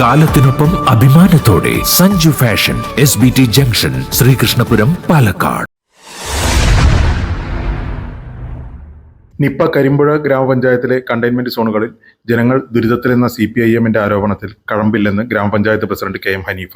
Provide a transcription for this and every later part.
കാലത്തിനൊപ്പം അഭിമാനത്തോടെ Sanju fashion S B T junction Sreekrishnapuram Palakkad. Nipah Karimpuzha ഗ്രാമപഞ്ചായത്തിലെ containment സോണുകളിൽ ജനങ്ങൾ ദുരിതത്തിലെന്ന സി പി ഐ എമ്മിന്റെ ആരോപണത്തിൽ കഴമ്പില്ലെന്ന് ഗ്രാമപഞ്ചായത്ത് president K M Haneefa.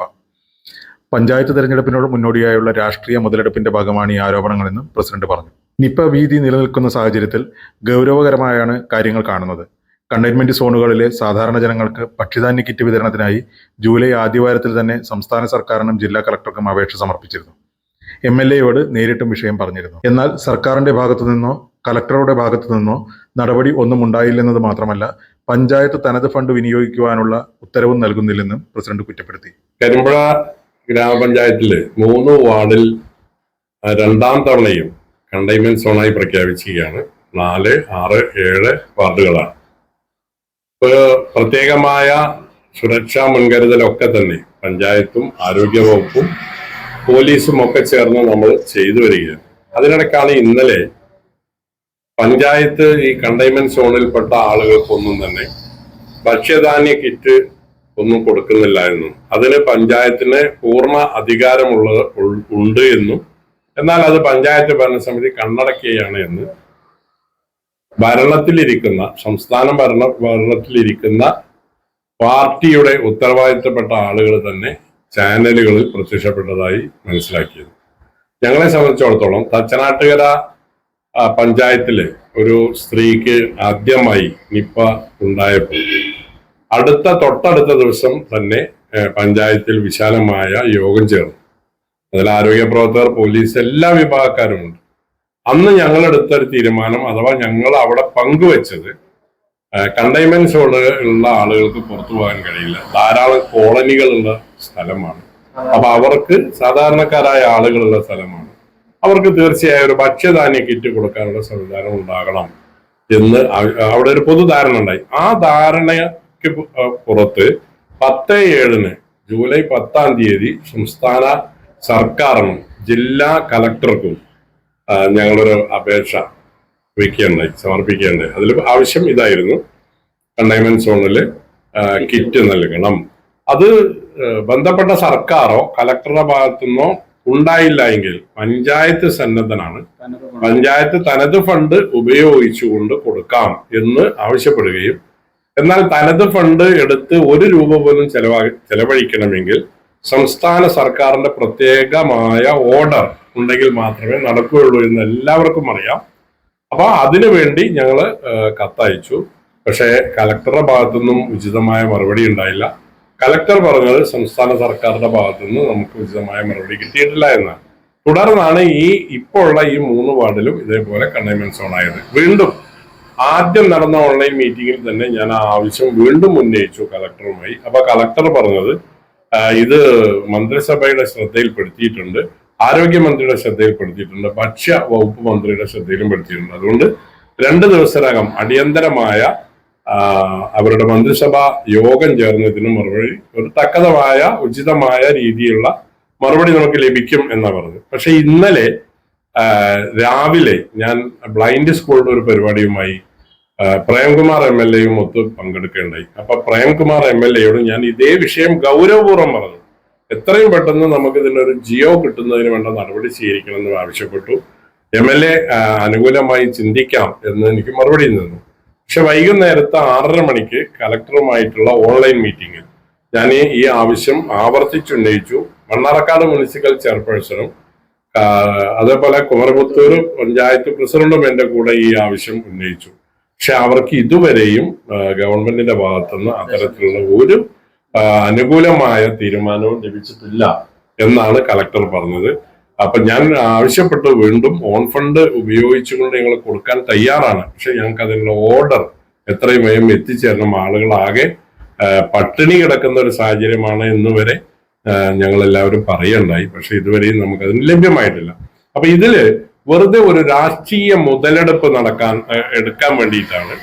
Panchayat തെരഞ്ഞെടുപ്പിനോട് മുന്നോടിയായുള്ള രാഷ്ട്രീയ മുതലെടുപ്പിന്റെ ഭാഗമാണ് ഈ ആരോപണങ്ങളെന്നും പ്രസിഡന്റ് പറഞ്ഞു. നിപ്പ ഭീതി നിലനിൽക്കുന്ന സാഹചര്യത്തിൽ ഗൗരവകരമായാണ് കാര്യങ്ങൾ കാണുന്നത്. കണ്ടെയ്ൻമെന്റ് സോണുകളിലെ സാധാരണ ജനങ്ങൾക്ക് ഭക്ഷ്യധാന്യ കിറ്റ് വിതരണത്തിനായി ജൂലൈ ആദ്യവാരത്തിൽ തന്നെ സംസ്ഥാന സർക്കാരിനും ജില്ലാ കളക്ടർക്കും അപേക്ഷ സമർപ്പിച്ചിരുന്നു. എം എൽ എയോട് നേരിട്ടും വിഷയം പറഞ്ഞിരുന്നു. എന്നാൽ സർക്കാരിന്റെ ഭാഗത്തു നിന്നോ കലക്ടറുടെ ഭാഗത്തു നിന്നോ നടപടി ഒന്നും ഉണ്ടായില്ലെന്നത് മാത്രമല്ല പഞ്ചായത്ത് തനത് ഫണ്ട് വിനിയോഗിക്കുവാനുള്ള ഉത്തരവും നൽകുന്നില്ലെന്നും പ്രസിഡന്റ് കുറ്റപ്പെടുത്തി. കരിമ്പുഴ ഗ്രാമപഞ്ചായത്തിൽ മൂന്ന് വാർഡിൽ രണ്ടാം തവണയും കണ്ടെയ്ൻമെന്റ് സോണായി പ്രഖ്യാപിച്ചിരിക്കുകയാണ്. നാല് ആറ് ഏഴ് വാർഡുകളാണ്. പ്രത്യേകമായ സുരക്ഷാ മുൻകരുതലൊക്കെ തന്നെ പഞ്ചായത്തും ആരോഗ്യവകുപ്പും പോലീസും ഒക്കെ ചേർന്ന് നമ്മൾ ചെയ്തു വരികയാണ്. അതിനിടയ്ക്കാണ് ഇന്നലെ പഞ്ചായത്ത് ഈ കണ്ടെയ്ൻമെന്റ് സോണിൽപ്പെട്ട ആളുകൾക്കൊന്നും തന്നെ ഭക്ഷ്യധാന്യ കിറ്റ് ഒന്നും കൊടുക്കുന്നില്ല എന്നും അതിന് പഞ്ചായത്തിന് പൂർണ അധികാരമുള്ള ഉൾ- ഉണ്ട് എന്നും എന്നാൽ അത് പഞ്ചായത്ത് ഭരണസമിതി കണ്ണടക്കുകയാണ് എന്ന് ഭരണത്തിലിരിക്കുന്ന സംസ്ഥാന ഭരണ ഭരണത്തിലിരിക്കുന്ന പാർട്ടിയുടെ ഉത്തരവാദിത്തപ്പെട്ട ആളുകൾ തന്നെ ചാനലുകളിൽ പ്രത്യക്ഷപ്പെട്ടതായി മനസ്സിലാക്കിയത്. ഞങ്ങളെ സംബന്ധിച്ചിടത്തോളം തച്ചനാട്ടുകര പഞ്ചായത്തിലെ ഒരു സ്ത്രീക്ക് ആദ്യമായി നിപ്പ ഉണ്ടായപ്പോൾ അടുത്ത തൊട്ടടുത്ത ദിവസം തന്നെ പഞ്ചായത്തിൽ വിശാലമായ യോഗം ചേർന്നു. അതിൽ ആരോഗ്യ പ്രവർത്തകർ പോലീസ് എല്ലാ വിഭാഗക്കാരുമുണ്ട്. അന്ന് ഞങ്ങൾ എടുത്തൊരു തീരുമാനം അഥവാ ഞങ്ങൾ അവിടെ പങ്കുവെച്ചത് കണ്ടെയ്ൻമെന്റ് സോണുള്ള ആളുകൾക്ക് പുറത്തു പോകാൻ കഴിയില്ല. ധാരാളം കോളനികളുള്ള സ്ഥലമാണ്. അപ്പൊ അവർക്ക് സാധാരണക്കാരായ ആളുകളുള്ള സ്ഥലമാണ്. അവർക്ക് തീർച്ചയായും ഒരു ഭക്ഷ്യധാന്യ കിറ്റ് കൊടുക്കാനുള്ള സംവിധാനം ഉണ്ടാകണം എന്ന് അവിടെ ഒരു പൊതുധാരണ ഉണ്ടായി. ആ ധാരണയ്ക്ക് പുറത്ത് പത്ത് ഏഴിന് ജൂലൈ പത്താം തീയതി സംസ്ഥാന സർക്കാരിനും ജില്ലാ കലക്ടർക്കും ആ, ഞങ്ങളൊരു അപേക്ഷ വയ്ക്കുകയുണ്ടായി സമർപ്പിക്കുകയുണ്ടായി. അതിൽ ആവശ്യം ഇതായിരുന്നു. കണ്ടെയ്ൻമെന്റ് സോണിൽ കിറ്റ് നൽകണം. അത് ബന്ധപ്പെട്ട സർക്കാരോ കലക്ടറുടെ ഭാഗത്തുനിന്നോ ഉണ്ടായില്ല എങ്കിൽ പഞ്ചായത്ത് സന്നദ്ധനാണ്. പഞ്ചായത്ത് തനത് ഫണ്ട് ഉപയോഗിച്ചുകൊണ്ട് കൊടുക്കാം എന്ന് ആവശ്യപ്പെടുകയും എന്നാൽ തനത് ഫണ്ട് എടുത്ത് ഒരു രൂപ പോലും ചെലവാ ചെലവഴിക്കണമെങ്കിൽ സംസ്ഥാന സർക്കാരിന്റെ പ്രത്യേകമായ ഓർഡർ ഉണ്ടെങ്കിൽ മാത്രമേ നടക്കുകയുള്ളൂ എന്ന് എല്ലാവർക്കും അറിയാം. അപ്പൊ അതിനു വേണ്ടി ഞങ്ങൾ കത്തയച്ചു. പക്ഷേ കലക്ടറുടെ ഭാഗത്തുനിന്നും ഉചിതമായ മറുപടി ഉണ്ടായില്ല. കലക്ടർ പറഞ്ഞത് സംസ്ഥാന സർക്കാരിന്റെ ഭാഗത്തുനിന്ന് നമുക്ക് ഉചിതമായ മറുപടി കിട്ടിയിട്ടില്ല എന്നാണ്. തുടർന്നാണ് ഈ ഇപ്പോൾ ഉള്ള ഈ മൂന്ന് വാർഡിലും ഇതേപോലെ കണ്ടെയ്ൻമെന്റ് സോൺ ആയത് വീണ്ടും ആദ്യം നടന്ന ഓൺലൈൻ മീറ്റിംഗിൽ തന്നെ ഞാൻ ആ ആവശ്യം വീണ്ടും ഉന്നയിച്ചു കലക്ടറുമായി. അപ്പൊ കലക്ടർ പറഞ്ഞത് ഇത് മന്ത്രിസഭയുടെ ശ്രദ്ധയിൽപ്പെടുത്തിയിട്ടുണ്ട്. ആരോഗ്യമന്ത്രിയുടെ ശ്രദ്ധയിൽപ്പെടുത്തിയിട്ടുണ്ട് ഭക്ഷ്യ വകുപ്പ് മന്ത്രിയുടെ ശ്രദ്ധയിലും പെടുത്തിയിട്ടുണ്ട് അതുകൊണ്ട് രണ്ട് ദിവസത്തിനകം അടിയന്തരമായ അവരുടെ മന്ത്രിസഭാ യോഗം ചേർന്നതിന് മറുപടി ഒരു തക്കതമായ ഉചിതമായ രീതിയിലുള്ള മറുപടി നമുക്ക് ലഭിക്കും എന്ന് പറഞ്ഞു പക്ഷെ ഇന്നലെ രാവിലെ ഞാൻ ബ്ലൈൻഡ് സ്കൂളിന്റെ ഒരു പരിപാടിയുമായി പ്രേംകുമാർ എം എൽ എയും ഒത്ത് പങ്കെടുക്കേണ്ടായി. അപ്പൊ പ്രേംകുമാർ എം എൽ എയോട് ഞാൻ ഇതേ വിഷയം ഗൗരവപൂർവം പറഞ്ഞു. എത്രയും പെട്ടെന്ന് നമുക്ക് ഇതിനൊരു ജിയോ കിട്ടുന്നതിന് വേണ്ട നടപടി സ്വീകരിക്കണമെന്ന് ആവശ്യപ്പെട്ടു. എം എൽ എ അനുകൂലമായി ചിന്തിക്കാം എന്ന് എനിക്ക് മറുപടി നിന്നു പക്ഷെ വൈകുന്നേരത്തെ ആറര മണിക്ക് കലക്ടറുമായിട്ടുള്ള ഓൺലൈൻ മീറ്റിംഗിൽ ഞാൻ ഈ- ആവശ്യം ആവർത്തിച്ചുന്നയിച്ചു മണ്ണാർക്കാട് മുനിസിപ്പൽ ചെയർപേഴ്സണും അതേപോലെ കുമരപുത്തൂർ പഞ്ചായത്ത് പ്രസിഡന്റും എന്റെ കൂടെ ഈ ആവശ്യം ഉന്നയിച്ചു. പക്ഷെ അവർക്ക് ഇതുവരെയും ഗവൺമെന്റിന്റെ ഭാഗത്തുനിന്ന് അത്തരത്തിലുള്ള ഒരു അനുകൂലമായ തീരുമാനവും ലഭിച്ചിട്ടില്ല എന്നാണ് കളക്ടർ പറഞ്ഞത്. അപ്പൊ ഞാൻ ആവശ്യപ്പെട്ടു വീണ്ടും ഓൺ ഫണ്ട് ഉപയോഗിച്ചുകൊണ്ട് ഞങ്ങൾ കൊടുക്കാൻ തയ്യാറാണ്. പക്ഷെ ഞങ്ങൾക്ക് അതിനുള്ള ഓർഡർ എത്രയും വേഗം എത്തിച്ചേരണം ആളുകളാകെ പട്ടിണി കിടക്കുന്ന ഒരു സാഹചര്യമാണ് ഇന്ന് വരെ ഞങ്ങൾ എല്ലാവരും പറയണ്ടായി പക്ഷെ ഇതുവരെയും നമുക്ക് അതിന് ലഭ്യമായിട്ടില്ല. അപ്പൊ ഇതിൽ വെറുതെ ഒരു രാഷ്ട്രീയ മുതലെടുപ്പ് നടക്കാൻ എടുക്കാൻ വേണ്ടിയിട്ടാണ്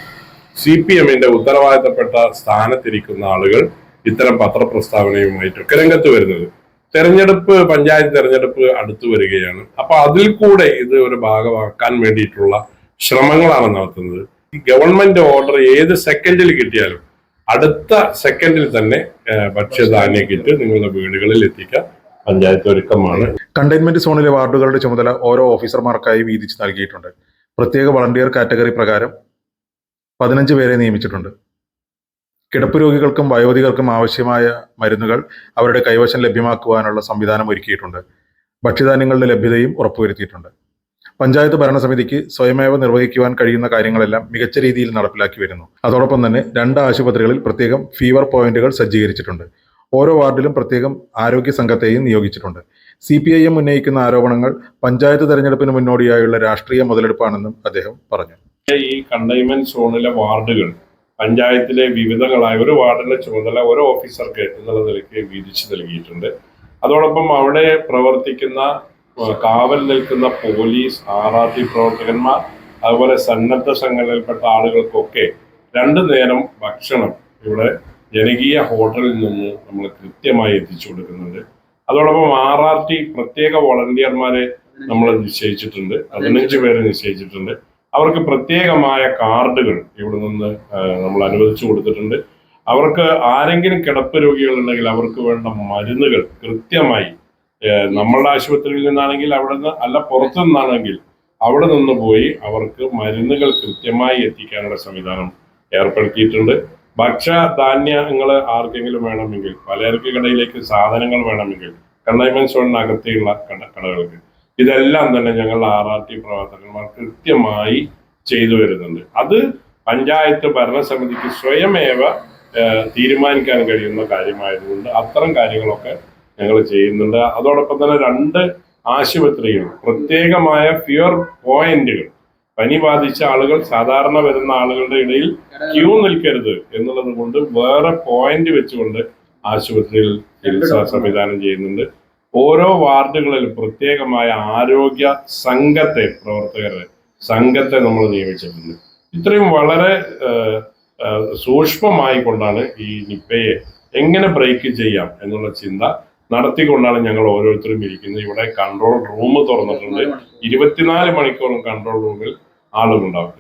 സി പി എമ്മിന്റെ ഉത്തരവാദിത്തപ്പെട്ട സ്ഥാനത്തിരിക്കുന്ന ആളുകൾ ഇത്തരം പത്രപ്രസ്താവനയുമായിട്ടൊക്കെ രംഗത്ത് വരുന്നത്. തെരഞ്ഞെടുപ്പ് പഞ്ചായത്ത് തെരഞ്ഞെടുപ്പ് അടുത്തു വരികയാണ്. അപ്പൊ അതിൽ കൂടെ ഇത് ഒരു ഭാഗമാക്കാൻ വേണ്ടിയിട്ടുള്ള ശ്രമങ്ങളാണ് നടത്തുന്നത്. ഈ ഗവൺമെന്റ് ഓർഡർ ഏത് സെക്കൻഡിൽ കിട്ടിയാലും അടുത്ത സെക്കൻഡിൽ തന്നെ ഭക്ഷ്യധാന്യ കിറ്റ് നിങ്ങളുടെ വീടുകളിൽ എത്തിക്കാൻ പഞ്ചായത്ത് ഒരുക്കമാണ്. കണ്ടെയ്ൻമെന്റ് സോണിലെ വാർഡുകളുടെ ചുമതല ഓരോ ഓഫീസർമാർക്കായി വീതിച്ച് നൽകിയിട്ടുണ്ട്. പ്രത്യേക വളണ്ടിയർ കാറ്റഗറി പ്രകാരം പതിനഞ്ച് പേരെ നിയമിച്ചിട്ടുണ്ട്. കിടപ്പ് രോഗികൾക്കും വയോധികർക്കും ആവശ്യമായ മരുന്നുകൾ അവരുടെ കൈവശം ലഭ്യമാക്കുവാനുള്ള സംവിധാനം ഒരുക്കിയിട്ടുണ്ട്. ഭക്ഷ്യധാന്യങ്ങളുടെ ലഭ്യതയും ഉറപ്പുവരുത്തിയിട്ടുണ്ട്. പഞ്ചായത്ത് ഭരണസമിതിക്ക് സ്വയമേവ നിർവഹിക്കുവാൻ കഴിയുന്ന കാര്യങ്ങളെല്ലാം മികച്ച രീതിയിൽ നടപ്പിലാക്കി വരുന്നു. അതോടൊപ്പം തന്നെ രണ്ട് ആശുപത്രികളിൽ പ്രത്യേകം ഫീവർ പോയിന്റുകൾ സജ്ജീകരിച്ചിട്ടുണ്ട്. ഓരോ വാർഡിലും പ്രത്യേകം ആരോഗ്യ സംഘത്തെയും നിയോഗിച്ചിട്ടുണ്ട്. സി പി ഐ എം ഉന്നയിക്കുന്ന ആരോപണങ്ങൾ പഞ്ചായത്ത് തെരഞ്ഞെടുപ്പിന് മുന്നോടിയായുള്ള രാഷ്ട്രീയ മുതലെടുപ്പാണെന്നും അദ്ദേഹം പറഞ്ഞു. ഈ കണ്ടെയ്ൻമെന്റ് സോണിലെ വാർഡുകൾ പഞ്ചായത്തിലെ വിവിധങ്ങളായ ഒരു വാർഡിന്റെ ചുമതല ഒരു ഓഫീസർക്ക് എന്നുള്ള നിലയ്ക്ക് വീതിച്ചു നൽകിയിട്ടുണ്ട്. അതോടൊപ്പം അവിടെ പ്രവർത്തിക്കുന്ന കാവൽ നിൽക്കുന്ന പോലീസ് ആർ ആർ ടി പ്രവർത്തകന്മാർ അതുപോലെ സന്നദ്ധ സംഘടനയിൽപ്പെട്ട ആളുകൾക്കൊക്കെ രണ്ടു നേരം ഭക്ഷണം ഇവിടെ ജനകീയ ഹോട്ടലിൽ നിന്ന് നമ്മൾ കൃത്യമായി എത്തിച്ചു കൊടുക്കുന്നുണ്ട്. അതോടൊപ്പം ആർ ആർ ടി പ്രത്യേക വോളണ്ടിയർമാരെ നമ്മൾ നിശ്ചയിച്ചിട്ടുണ്ട്. പതിനഞ്ച് പേരെ നിശ്ചയിച്ചിട്ടുണ്ട്. അവർക്ക് പ്രത്യേകമായ കാർഡുകൾ ഇവിടെ നിന്ന് നമ്മൾ അനുവദിച്ചു കൊടുത്തിട്ടുണ്ട്. അവർക്ക് ആരെങ്കിലും കിടപ്പ് രോഗികളുണ്ടെങ്കിൽ അവർക്ക് വേണ്ട മരുന്നുകൾ കൃത്യമായി നമ്മളുടെ ആശുപത്രിയിൽ നിന്നാണെങ്കിൽ അവിടെ നിന്ന് അല്ല പുറത്തു നിന്നാണെങ്കിൽ അവിടെ നിന്ന് പോയി അവർക്ക് മരുന്നുകൾ കൃത്യമായി എത്തിക്കാനുള്ള സംവിധാനം ഏർപ്പെടുത്തിയിട്ടുണ്ട്. ഭക്ഷ്യധാന്യങ്ങൾ ആർക്കെങ്കിലും വേണമെങ്കിൽ പലചരക്ക് കടയിലേക്ക് സാധനങ്ങൾ വേണമെങ്കിൽ കണ്ടെയ്ൻമെന്റ് സോണിനകത്തെയുള്ള കട കടകൾക്ക് ഇതെല്ലാം തന്നെ ഞങ്ങൾ ആർ ആർ ടി പ്രവർത്തകന്മാർ കൃത്യമായി ചെയ്തു വരുന്നുണ്ട് അത് പഞ്ചായത്ത് ഭരണസമിതിക്ക് സ്വയമേവ തീരുമാനിക്കാൻ കഴിയുന്ന കാര്യമായതുകൊണ്ട് അത്തരം കാര്യങ്ങളൊക്കെ ഞങ്ങൾ ചെയ്യുന്നുണ്ട്. അതോടൊപ്പം തന്നെ രണ്ട് ആശുപത്രികൾ പ്രത്യേകമായ പ്യുവർ പോയിന്റുകൾ. പനി ബാധിച്ച ആളുകൾ സാധാരണ വരുന്ന ആളുകളുടെ ഇടയിൽ ക്യൂ നിൽക്കരുത് എന്നുള്ളത് കൊണ്ട് വേറെ പോയിന്റ് വെച്ചുകൊണ്ട് ആശുപത്രിയിൽ ചികിത്സാ സംവിധാനം ചെയ്യുന്നുണ്ട്. ഓരോ വാർഡുകളിൽ പ്രത്യേകമായ ആരോഗ്യ സംഘത്തെ പ്രവർത്തകരെ സംഘത്തെ നമ്മൾ നിയമിച്ചിട്ടുണ്ട്. ഇത്രയും വളരെ സൂക്ഷ്മമായി കൊണ്ടാണ് ഈ നിപ്പയെ എങ്ങനെ ബ്രേക്ക് ചെയ്യാം എന്നുള്ള ചിന്ത നടത്തിക്കൊണ്ടാണ് ഞങ്ങൾ ഓരോരുത്തരും ഇരിക്കുന്നത്. ഇവിടെ കൺട്രോൾ റൂം തുറന്നിട്ടുണ്ട്. ഇരുപത്തിനാല് മണിക്കൂറും കൺട്രോൾ റൂമിൽ ആളുകളുണ്ടാവും.